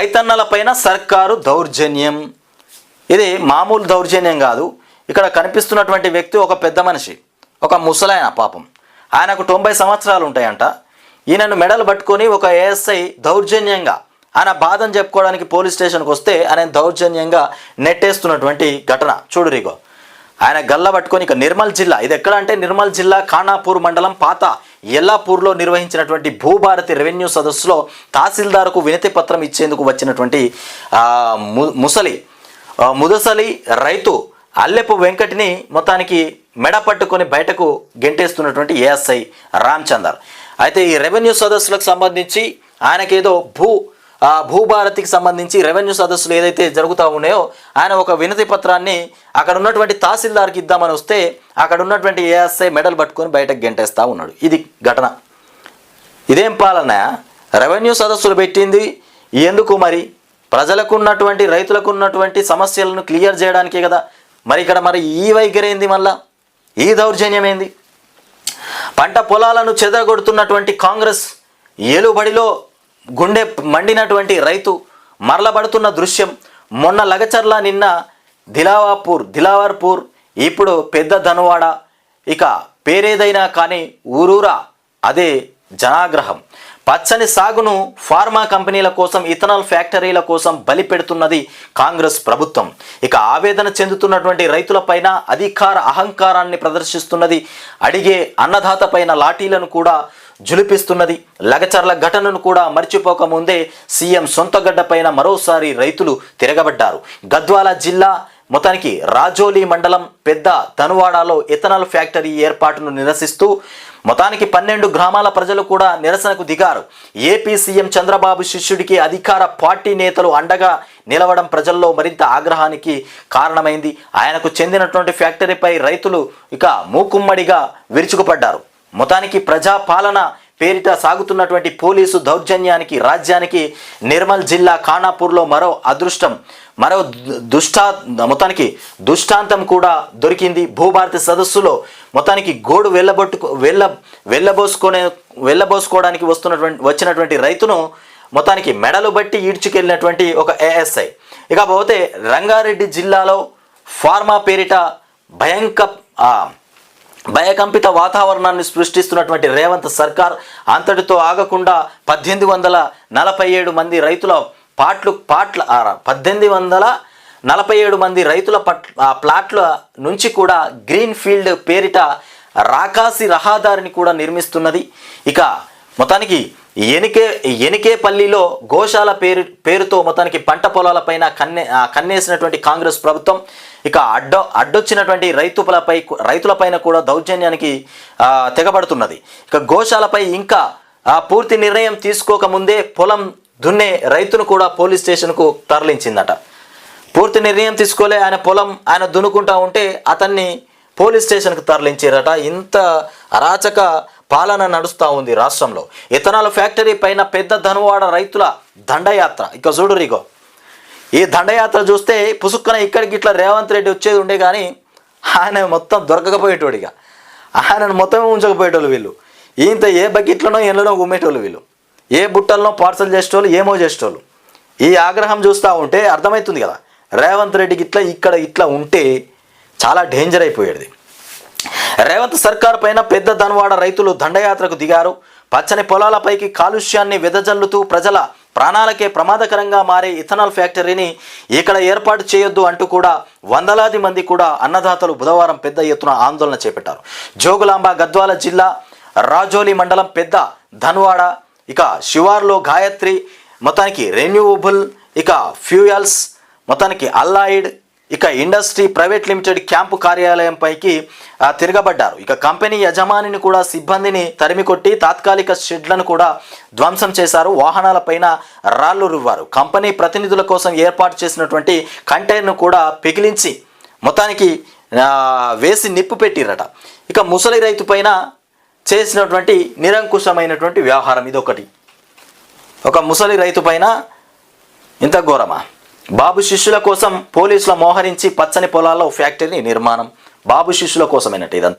రైతన్నలపైన సర్కారు దౌర్జన్యం. ఇది మామూలు దౌర్జన్యం కాదు. ఇక్కడ కనిపిస్తున్నటువంటి వ్యక్తి ఒక పెద్ద మనిషి ఒక ముసలాయన పాపం. ఆయనకు తొంభై సంవత్సరాలు ఉంటాయంట. ఈయనను మెడలు పట్టుకొని ఒక ఏఎస్ఐ దౌర్జన్యంగా ఆయన బాధను చెప్పుకోవడానికి పోలీస్ స్టేషన్కి వస్తే ఆయన దౌర్జన్యంగా నెట్టేస్తున్నటువంటి ఘటన. చూడు రిగో. ఆయన గల్ల పట్టుకొని ఇక నిర్మల్ జిల్లా ఇది ఎక్కడ అంటే నిర్మల్ జిల్లా ఖానాపూర్ మండలం పాత ఎల్లాపూర్లో నిర్వహించినటువంటి భూభారతి రెవెన్యూ సదస్సులో తహసీల్దార్కు వినతి పత్రం ఇచ్చేందుకు వచ్చినటువంటి ముసలి ముదసలి రైతు అల్లెపు వెంకటిని మొత్తానికి మెడ పట్టుకొని బయటకు గెంటేస్తున్నటువంటి ఏఎస్ఐ రామచందర్. అయితే ఈ రెవెన్యూ సదస్సులకు సంబంధించి ఆయనకేదో భూ ఆ భూభారతికి సంబంధించి రెవెన్యూ సదస్సులు ఏదైతే జరుగుతూ ఉన్నాయో ఆయన ఒక వినతి పత్రాన్ని అక్కడ ఉన్నటువంటి తహసీల్దార్కి ఇద్దామని వస్తే అక్కడ ఉన్నటువంటి ఏఎస్ఐ మెడల్ పట్టుకొని బయటకు గెంటేస్తూ ఉన్నాడు. ఇది ఘటన. ఇదేం పాలన? రెవెన్యూ సదస్సులు పెట్టింది. ఎందుకు మరి? ప్రజలకు ఉన్నటువంటి రైతులకు ఉన్నటువంటి సమస్యలను క్లియర్ చేయడానికే కదా. మరి ఇక్కడ మరి ఈ వైఖరి ఏంది మళ్ళా? ఈ దౌర్జన్యం ఏంది? పంట పొలాలను చెదరగొడుతున్నటువంటి కాంగ్రెస్ ఏలుబడిలో గుండె మండినటువంటి రైతు మరలబడుతున్న దృశ్యం. మొన్న లగచర్ల నిన్న దిలావాపూర్ దిలావర్పూర్ ఇప్పుడు పెద్ద ధనువాడ. ఇక పేరేదైనా కానీ ఊరూరా అదే జనాగ్రహం. పచ్చని సాగును ఫార్మా కంపెనీల కోసం ఇథనాల్ ఫ్యాక్టరీల కోసం బలి పెడుతున్నది కాంగ్రెస్ ప్రభుత్వం. ఇక ఆవేదన చెందుతున్నటువంటి రైతులపైన అధికార అహంకారాన్ని ప్రదర్శిస్తున్నది అడిగే అన్నదాత పైన లాఠీలను కూడా జులిపిస్తున్నది. లగచర్ల ఘటనను కూడా మర్చిపోకముందే సీఎం సొంతగడ్డపైన మరోసారి రైతులు తిరగబడ్డారు. గద్వాల జిల్లా మొత్తానికి రాజోలి మండలం పెద్ద తనువాడలో ఇథనాల్ ఫ్యాక్టరీ ఏర్పాటును నిరసిస్తూ మొత్తానికి పన్నెండు గ్రామాల ప్రజలు కూడా నిరసనకు దిగారు. ఏపీ సీఎం చంద్రబాబు శిష్యుడికి అధికార పార్టీ నేతలు అండగా నిలవడం ప్రజల్లో మరింత ఆగ్రహానికి కారణమైంది. ఆయనకు చెందినటువంటి ఫ్యాక్టరీపై రైతులు ఇక మూకుమ్మడిగా విరుచుకుపడ్డారు. మొత్తానికి ప్రజాపాలన పేరిట సాగుతున్నటువంటి పోలీసు దౌర్జన్యానికి రాజ్యానికి నిర్మల్ జిల్లా ఖానాపూర్లో మరో అదృష్టం మరో దు- దుష్టా మొత్తానికి దుష్టాంతం కూడా దొరికింది. భూభారతి సదస్సులో మొత్తానికి గోడు వెళ్ళబొట్టుకు వెళ్ళ వెళ్ళబోసుకునే వెళ్ళబోసుకోవడానికి వస్తున్నటువంటి వచ్చినటువంటి రైతును మొత్తానికి మెడలు బట్టి ఈడ్చుకెళ్ళినటువంటి ఒక ఏఎస్ఐ. ఇకపోతే రంగారెడ్డి జిల్లాలో ఫార్మా పేరిట భయంక భయకంపిత వాతావరణాన్ని సృష్టిస్తున్నటువంటి రేవంత్ సర్కార్ అంతటితో ఆగకుండా పద్దెనిమిది వందల నలభై ఏడు మంది రైతుల పాట్లు పాట్ల పద్దెనిమిది వందల నలభై ఏడు మంది రైతుల పట్ ప్లాట్ల నుంచి కూడా గ్రీన్ ఫీల్డ్ పేరిట రాకాసి రహదారిని కూడా నిర్మిస్తున్నది. ఇక మొత్తానికి ఎనికే ఎనికేపల్లిలో గోశాల పేరు పేరుతో మొత్తానికి పంట పొలాలపైన కన్నే కన్నేసినటువంటి కాంగ్రెస్ ప్రభుత్వం ఇక అడ్డ అడ్డొచ్చినటువంటి రైతులపై రైతులపైన కూడా దౌర్జన్యానికి తెగబడుతున్నది. ఇక గోశాలపై ఇంకా పూర్తి నిర్ణయం తీసుకోకముందే పొలం దున్నే రైతును కూడా పోలీస్ స్టేషన్కు తరలించిందట. పూర్తి నిర్ణయం తీసుకోలే ఆయన పొలం ఆయన దున్నుకుంటా ఉంటే అతన్ని పోలీస్ స్టేషన్కి తరలించారట. ఇంత అరాచక పాలన నడుస్తూ ఉంది రాష్ట్రంలో. ఇథనాల్ ఫ్యాక్టరీ పైన పెద్ద ధనువాడ రైతుల దండయాత్ర. ఇక చూడు రిగో. ఈ దండయాత్ర చూస్తే పుసుక్కన ఇక్కడికి ఇట్లా రేవంత్ రెడ్డి వచ్చేది ఉండే కానీ ఆయన మొత్తం దొరకకపోయేటోడిగా ఆయనను మొత్తం ఉంచకపోయేటోళ్ళు వీళ్ళు. ఇంత ఏ బకెట్లనో ఎండ్లనో గుమ్మేటోళ్ళు వీళ్ళు. ఏ బుట్టలనో పార్సల్ చేసేటోళ్ళు ఏమో చేసేటోళ్ళు. ఈ ఆగ్రహం చూస్తూ ఉంటే అర్థమవుతుంది కదా. రేవంత్ రెడ్డికి ఇట్లా ఇక్కడ ఇట్లా ఉంటే చాలా డేంజర్ అయిపోయేది. రేవంత్ సర్కార్ పైన పెద్ద ధనవాడ రైతులు దండయాత్రకు దిగారు. పచ్చని పొలాలపైకి కాలుష్యాన్ని వెదజల్లుతూ ప్రజల ప్రాణాలకే ప్రమాదకరంగా మారే ఇథనాల్ ఫ్యాక్టరీని ఇక్కడ ఏర్పాటు చేయొద్దు అంటూ కూడా వందలాది మంది కూడా అన్నదాతలు బుధవారం పెద్ద ఎత్తున ఆందోళన చేపట్టారు. జోగులాంబ గద్వాల జిల్లా రాజోలి మండలం పెద్ద ధన్వాడ. ఇక శివార్లో గాయత్రి మొత్తానికి రెన్యూవబుల్ ఇక ఫ్యూయల్స్ మొత్తానికి అల్లాయిడ్ ఇక ఇండస్ట్రీ ప్రైవేట్ లిమిటెడ్ క్యాంపు కార్యాలయంపైకి తిరగబడ్డారు. ఇక కంపెనీ యజమానిని కూడా సిబ్బందిని తరిమికొట్టి తాత్కాలిక షెడ్లను కూడా ధ్వంసం చేశారు. వాహనాలపైన రాళ్ళు రువ్వారు. కంపెనీ ప్రతినిధుల కోసం ఏర్పాటు చేసినటువంటి కంటైనర్ను కూడా పిగిలించి మొత్తానికి వేసి నిప్పు పెట్టిరట. ఇక ముసలి రైతు పైన చేసినటువంటి నిరంకుశమైనటువంటి వ్యవహారం ఇదొకటి. ఒక ముసలి రైతు పైన ఇంత ఘోరమా? బాబు శిష్యుల కోసం పోలీసుల మోహరించి పచ్చని పొలాల్లో ఫ్యాక్టరీ నిర్మాణం. బాబు శిష్యుల కోసమైనట్టు ఇదంతా.